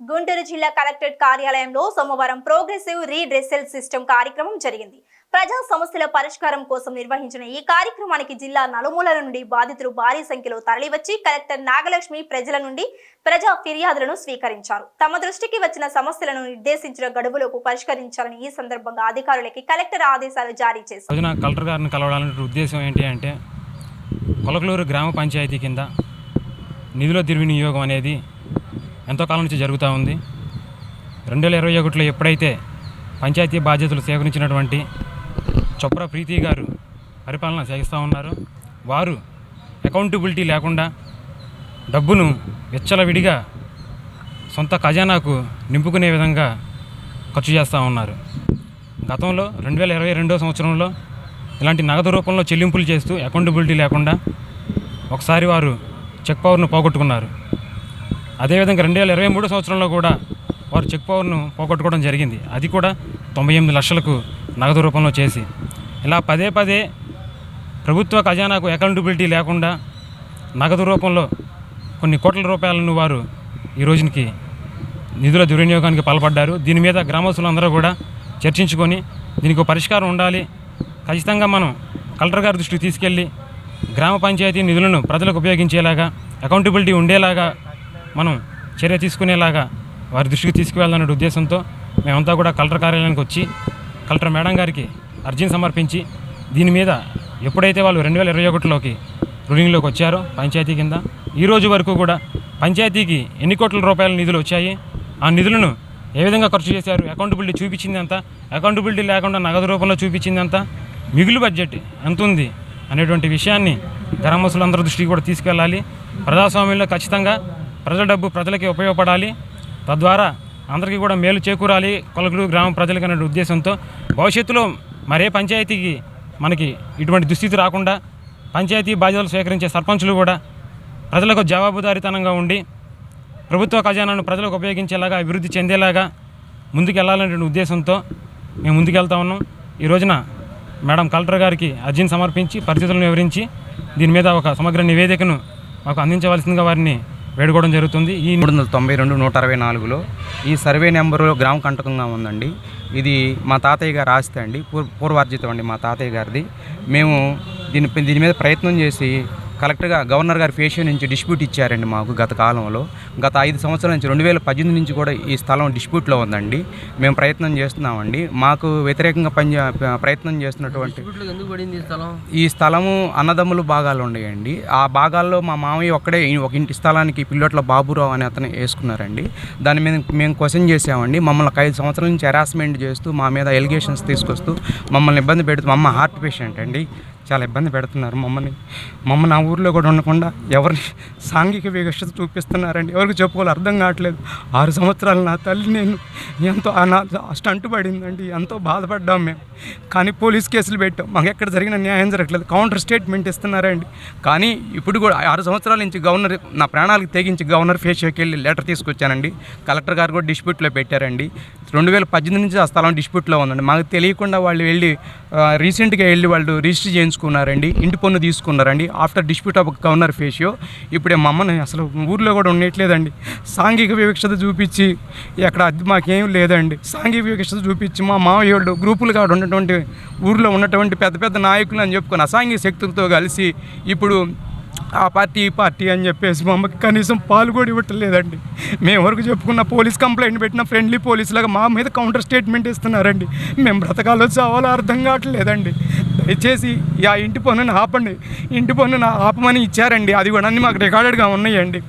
గుంటూరు జిల్లా కలెక్టరేట్ కార్యాలయంలో సోమవారం ప్రోగ్రెసివ్ రీడ్రెసెల్ సిస్టమ్ కార్యక్రమం జరిగింది. ప్రజా సమస్యల పరిష్కారం కోసం నిర్వహించిన ఈ కార్యక్రమానికి జిల్లా నలుమూలల నుండి బాధితులు భారీ సంఖ్యలో తరలివచ్చి కలెక్టర్ నాగలక్ష్మి ప్రజల నుండి ప్రజా ఫిర్యాదులను స్వీకరించారు. తమ దృష్టికి వచ్చిన సమస్యలను నిర్దేశించిన గడువులోపు పరిష్కరించాలని ఈ సందర్భంగా అధికారులకి కలెక్టర్ ఆదేశాలు జారీ చేశారు. కలెక్టర్ గారిని కలవడానికి ఉద్దేశం ఏంటి అంటే కొలకలూరు గ్రామ పంచాయతీ కింద నిధుల దుర్వినియోగం అనేది ఎంతో కాలం నుంచి జరుగుతూ ఉంది. రెండు వేల ఇరవై ఒకటిలో ఎప్పుడైతే పంచాయతీ బాధ్యతలు సేకరించినటువంటి చొప్ర ప్రీతి గారు పరిపాలన సాగిస్తూ ఉన్నారు. వారు అకౌంటబిలిటీ లేకుండా డబ్బును విచ్చలవిడిగా సొంత ఖజానాకు నింపుకునే విధంగా ఖర్చు చేస్తూ ఉన్నారు. గతంలో రెండు వేల ఇరవై రెండో సంవత్సరంలో ఇలాంటి నగదు రూపంలో చెల్లింపులు చేస్తూ అకౌంటబిలిటీ లేకుండా ఒకసారి వారు చెక్ పవర్ను పోగొట్టుకున్నారు. అదేవిధంగా రెండు వేల ఇరవై మూడో సంవత్సరంలో కూడా వారు చెక్ పవర్ను పోగొట్టుకోవడం జరిగింది. అది కూడా తొంభై ఎనిమిది లక్షలకు నగదు రూపంలో చేసి. ఇలా పదే పదే ప్రభుత్వ ఖజానాకు అకౌంటబిలిటీ లేకుండా నగదు రూపంలో కొన్ని కోట్ల రూపాయలను వారు ఈ రోజునికి నిధుల దుర్వినియోగానికి పాల్పడ్డారు. దీని మీద గ్రామస్తులందరూ కూడా చర్చించుకొని దీనికి పరిష్కారం ఉండాలి. ఖచ్చితంగా మనం కలెక్టర్ గారి దృష్టికి తీసుకెళ్ళి గ్రామ పంచాయతీ నిధులను ప్రజలకు ఉపయోగించేలాగా అకౌంటబిలిటీ ఉండేలాగా మనం చర్య తీసుకునేలాగా వారి దృష్టికి తీసుకువెళ్ళాలనే ఉద్దేశంతో మేమంతా కూడా కలెక్టర్ కార్యాలయానికి వచ్చి కలెక్టర్ మేడం గారికి అర్జీని సమర్పించి దీని మీద ఎప్పుడైతే వాళ్ళు రెండు వేల ఇరవై ఒకటిలోకి రూలింగ్లోకి వచ్చారో పంచాయతీ కింద ఈ రోజు వరకు కూడా పంచాయతీకి ఎన్ని కోట్ల రూపాయల నిధులు వచ్చాయి ఆ నిధులను ఏ విధంగా ఖర్చు చేశారు అకౌంటబిలిటీ చూపించింది అంత అకౌంటబిలిటీ లేకుండా నగదు రూపంలో చూపించింది అంత మిగులు బడ్జెట్ ఎంత ఉంది అనేటువంటి విషయాన్ని గ్రామస్తులందరి దృష్టికి కూడా తీసుకెళ్ళాలి. ప్రజాస్వామ్యంలో ఖచ్చితంగా ప్రజల డబ్బు ప్రజలకి ఉపయోగపడాలి. తద్వారా అందరికీ కూడా మేలు చేకూరాలి. కొలగూరు గ్రామ ప్రజలకు అనే ఉద్దేశంతో భవిష్యత్తులో మరే పంచాయతీకి మనకి ఇటువంటి దుస్థితి రాకుండా పంచాయతీ బాధ్యతలు స్వీకరించే సర్పంచులు కూడా ప్రజలకు జవాబుదారీతనంగా ఉండి ప్రభుత్వ ఖజానాను ప్రజలకు ఉపయోగించేలాగా అభివృద్ధి చెందేలాగా ముందుకెళ్ళాలనే ఉద్దేశంతో మేము ముందుకెళ్తా ఉన్నాం. ఈ రోజున మేడం కలెక్టర్ గారికి అర్జీని సమర్పించి పరిస్థితులను వివరించి దీని మీద ఒక సమగ్ర నివేదికను మాకు అందించవలసిందిగా వారిని వేడుకోవడం జరుగుతుంది. ఈ మూడు వందల తొంభై రెండు నూట అరవై నాలుగులో ఈ సర్వే నెంబరు గ్రామ కంటకంగా ఉందండి ఇది మా తాతయ్య గారు ఆస్తి అండి. పూర్వార్జితం అండి మా తాతయ్య గారిది. మేము దీని దీని మీద ప్రయత్నం చేసి కలెక్టర్గా గవర్నర్ గారి ఫేషియో నుంచి డిస్ప్యూట్ ఇచ్చారండి మాకు గత కాలంలో. గత ఐదు సంవత్సరాల నుంచి రెండు వేల పద్దెనిమిది నుంచి కూడా ఈ స్థలం డిస్ప్యూట్లో ఉందండి. మేము ప్రయత్నం చేస్తున్నామండి. మాకు వ్యతిరేకంగా పని ప్రయత్నం చేస్తున్నటువంటి ఈ స్థలం? ఈ స్థలము అన్నదమ్ములు భాగాలు ఉన్నాయండి. ఆ భాగాల్లో మా మామయ్య ఒక్కడే ఒక ఇంటి స్థలానికి పిల్లోట్ల బాబురావు అని అతను వేసుకున్నారండి. దాని మీద మేము క్వశ్చన్ చేసామండి మమ్మల్ని ఒక ఐదు సంవత్సరాల నుంచి హెరాస్మెంట్ చేస్తూ మా మీద ఎలిగేషన్స్ తీసుకొస్తూ మమ్మల్ని ఇబ్బంది పెడుతూ మా అమ్మ హార్ట్ పేషెంట్ అండి. చాలా ఇబ్బంది పెడుతున్నారు మమ్మల్ని. మమ్మ నా ఊర్లో కూడా ఉండకుండా ఎవరిని సాంఘిక వివక్షత చూపిస్తున్నారండి. ఎవరికి చెప్పుకోవాలి అర్థం కావట్లేదు. ఆరు సంవత్సరాలు నా తల్లి నేను ఎంతో నా స్టంట్ పడిందండి. ఎంతో బాధపడ్డాం మేము. కానీ పోలీస్ కేసులు పెట్టాం. మాకు ఎక్కడ జరిగిన న్యాయం జరగట్లేదు. కౌంటర్ స్టేట్మెంట్ ఇస్తున్నారండి. కానీ ఇప్పుడు కూడా ఆరు సంవత్సరాల నుంచి గవర్నర్ నా ప్రాణాలకు తెగించి గవర్నర్ ఫేషియోకి వెళ్ళి లెటర్ తీసుకొచ్చానండి. కలెక్టర్ గారు కూడా డిస్ప్యూట్లో పెట్టారండి. రెండు వేల పద్దెనిమిది నుంచి ఆ స్థలం డిస్ప్యూట్లో ఉందండి. మాకు తెలియకుండా వాళ్ళు వెళ్ళి రీసెంట్గా వెళ్ళి వాళ్ళు రిజిస్టర్ చేయించుకున్నారండి. ఇంటి పన్ను తీసుకున్నారండి. ఆఫ్టర్ డిస్ప్యూట్ ఆఫ్ గవర్నర్ ఫేషియో. ఇప్పుడే మమ్మల్ని అసలు ఊర్లో కూడా ఉండట్లేదండి సాంఘిక వివక్షత చూపించి ఎక్కడ అది మాకేం లేదండి. సాంఘిక వివక్షత చూపించి మా మామయ్య వాళ్ళు గ్రూపులుగా ఉన్నటువంటి ఊర్లో ఉన్నటువంటి పెద్ద పెద్ద నాయకులు అని చెప్పుకొని అసాంఘిక శక్తులతో కలిసి ఇప్పుడు ఆ పార్టీ ఈ పార్టీ అని చెప్పేసి మా అమ్మకి కనీసం పాలు కూడా ఇవ్వట్లేదండి. మేము వరకు చెప్పుకున్న పోలీస్ కంప్లైంట్ పెట్టిన ఫ్రెండ్లీ పోలీస్ లాగా మా మీద కౌంటర్ స్టేట్మెంట్ ఇస్తున్నారండి. మేము బ్రతకాలో చావాలో అర్థం కావట్లేదండి. దయచేసి ఆ ఇంటి పన్నుని ఆపండి. ఇంటి పన్నును ఆపమని ఇచ్చారండి. అది కూడా అన్ని మాకు రికార్డెడ్గా ఉన్నాయండి.